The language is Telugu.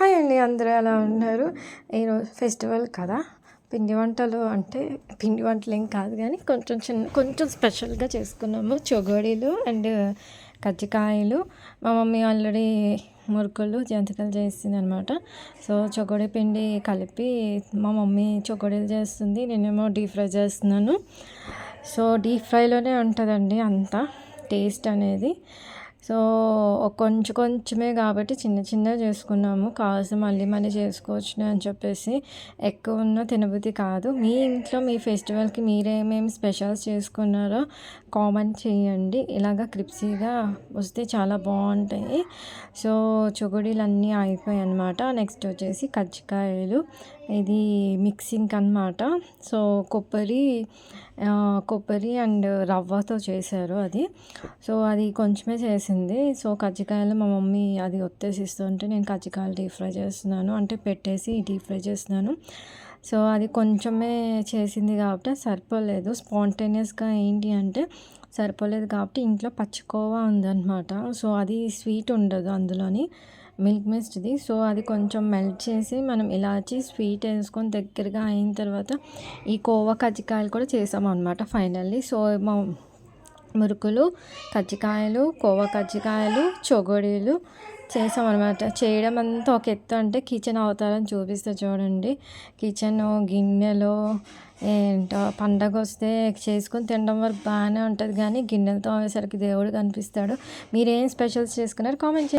హాయ్ అండి అందరూ ఎలా ఉన్నారు? ఈరోజు ఫెస్టివల్ కదా? పిండి వంటలు అంటే పిండి వంటలు ఏం కాదు కానీ కొంచెం చిన్న కొంచెం స్పెషల్గా చేసుకున్నాము. చొగోడీలు అండ్ కజ్జికాయలు. మా మమ్మీ ఆల్రెడీ మురుకులు జంతికలు చేస్తుంది అనమాట సో చొగోడి పిండి కలిపి మా మమ్మీ చొగోడీలు చేస్తుంది. నేనేమో డీప్ ఫ్రై చేస్తున్నాను. సో డీప్ ఫ్రైలోనే ఉంటుందండి అంతా టేస్ట్ అనేది. సో కొంచెం కొంచెమే కాబట్టి చిన్న చిన్నగా చేసుకున్నాము. కావాల్సిన మళ్ళీ మళ్ళీ చేసుకోవచ్చు అని చెప్పేసి ఎక్కువ ఉన్న తినబుద్ధి కాదు. మీ ఇంట్లో మీ ఫెస్టివల్కి మీరేమేమి స్పెషల్స్ చేసుకున్నారో కామెంట్ చేయండి. ఇలాగ క్రిప్సీగా వస్తే చాలా బాగుంటాయి. సో చుగుడీలు అన్నీ అయిపోయాయి అనమాట నెక్స్ట్ వచ్చేసి కజ్జికాయలు. ఇది మిక్సింగ్ అనమాట సో కొబ్బరి కొబ్బరి అండ్ రవ్వతో చేశారు అది. సో అది కొంచెమే చేసింది. సో కజ్జికాయలు మా మమ్మీ అది ఒత్తేసి ఇస్తుంటే నేను కజ్జికాయలు డీప్ ఫ్రై చేస్తున్నాను. అంటే పెట్టేసి డీప్ ఫ్రై చేస్తున్నాను. సో అది కొంచెమే చేసింది కాబట్టి సరిపోలేదు. స్పాంటేనియస్గా ఏంటి అంటే సరిపోలేదు కాబట్టి ఇంట్లో పచ్చికోవా ఉందన్నమాట. సో అది స్వీట్ ఉండదు అందులోని మిల్క్ మిస్ట్ది. సో అది కొంచెం మెల్ట్ చేసి మనం ఇలాచి స్వీట్ వేసుకొని దగ్గరగా అయిన తర్వాత ఈ కోవా కజ్జికాయలు కూడా చేసాం అనమాట ఫైనల్లీ. సో మా మురుకులు కజ్జికాయలు కోవా కజ్జికాయలు చొగడీలు చేసామన్నమాట. చేయడం అంతా ఒక ఎత్తు అంటే కిచెన్ అవతారం చూపిస్తే చూడండి. కిచెన్ గిన్నెలు ఏంటో పండగ వస్తే చేసుకుని తినడం వరకు బాగానే ఉంటుంది కానీ గిన్నెలతో అయ్యేసరికి దేవుడు కనిపిస్తాడు. మీరేం స్పెషల్స్ చేసుకున్నారు? కామెంట్